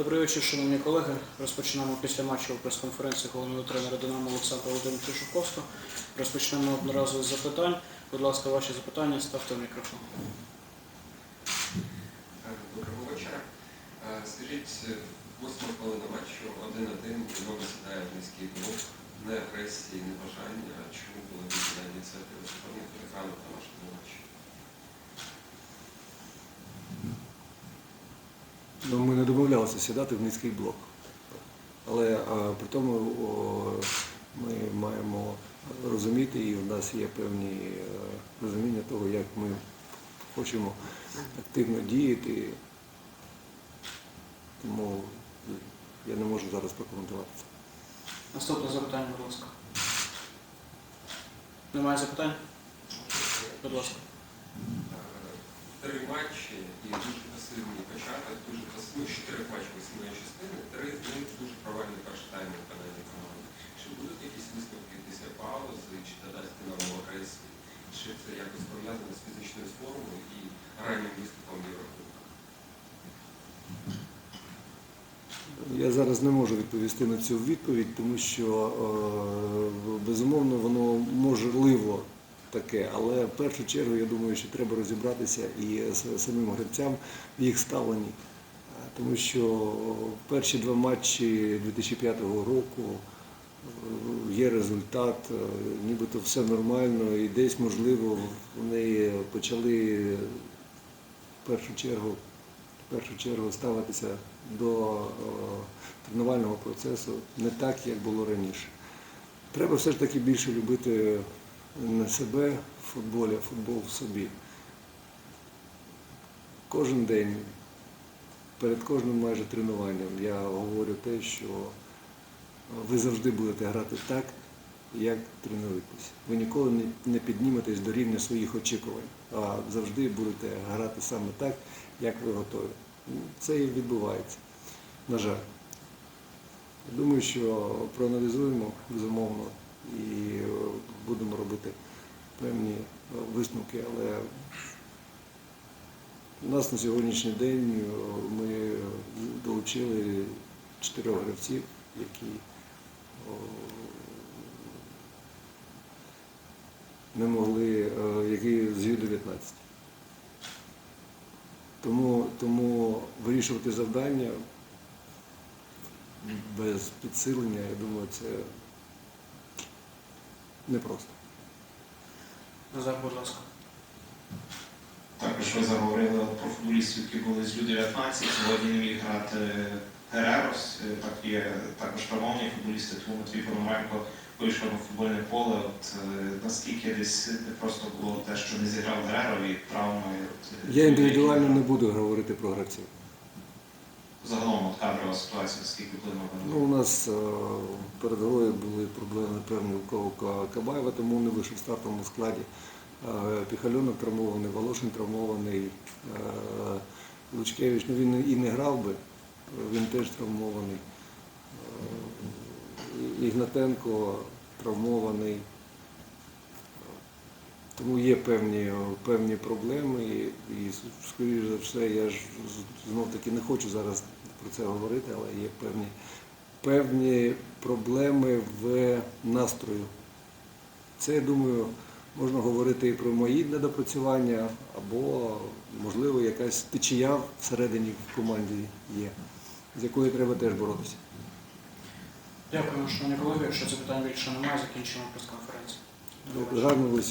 Добрий вечір, шановні колеги. Розпочнемо після матчу прес-конференції головного тренера Динамо Олександра Володимировича Шовковського. Розпочнемо одноразово з запитань. Будь ласка, ваші запитання ставте мікрофон. Доброго вечора. Е, Скажіть, е, восьма хвилина матчу, один-один, Динамо сідає в низький блок, не агресії, не бажання. Чому була віддана ініціатива суперника екрану та нашому матчі? Ну, ми не домовлялися сідати в низький блок. Але при тому ми маємо розуміти, і в нас є певні е, розуміння того, як ми хочемо активно діяти. Тому я не можу зараз прокоментувати це. Наступне запитання, будь ласка. Немає запитань? Будь ласка. Три матчі і дуже пасивний початок, дуже пасивний, ну, з чотирьох матчів восьмої частини, три з них дуже провальний перший тайм виконання команди. Чи будуть якісь висновки після паузи, чи додасть Динамо агресії, чи це якось пов'язано з фізичною формою і раннім виступом Єврокубках? Я зараз не можу відповісти на цю відповідь, тому що е, безумовно воно можливо таке, але в першу чергу я думаю, що треба розібратися і з самим гравцям в їх ставленні. Тому що перші два матчі 2005 року е, є результат, е, нібито все нормально, і десь, можливо, вони почали в першу чергу в першу чергу ставитися до е, тренувального процесу не так, як було раніше. Треба все ж таки більше любити не себе в футболі, а футбол в собі. Кожен день, перед кожним майже тренуванням я говорю те, що ви завжди будете грати так, як тренуєтесь. Ви ніколи не- підніметесь до рівня своїх очікувань, а завжди будете грати саме так, як ви готові. Це і відбувається, на жаль. Думаю, що проаналізуємо безумовно і будемо робити певні е, висновки, але нас на сьогоднішній день е, ми долучили чотирьох гравців, які не могли, е, які з Ю-19. Тому, тому вирішувати завдання без підсилення, я думаю, це непросто. Назар, будь ласка. Також ви заговорили про футболістів, які були з Ю-19, сьогодні не міг грати Герерос, е, так є також травмовані футболісти, тому Матвій Пономаренко вийшов на футбольне поле. От, е, наскільки десь не просто було те, що не зіграв Гереро і травми. От, е, Я індивідуально не буду говорити про гравців. Загалом от кадрова ситуація, наскільки вплинула Ну, у нас е, перед грою були проблеми певні у кого Кабаєва, тому не вийшов в стартовому складі. Е, Піхальонок травмований, Волошин травмований, е, Лучкевич, ну він і не грав би, він теж травмований. Ігнатенко травмований. Тому є певні, певні проблеми, і, і скоріш за все, я ж знов таки не хочу зараз про це говорити, але є певні, певні проблеми в настрою. Це, я думаю, можна говорити і про мої недопрацювання, або, можливо, якась течія всередині в команді є, з якою треба теж боротися. Дякуємо, шановні колеги. Якщо запитань більше немає, закінчимо прес-конференцію. До побачення. Гарно висів.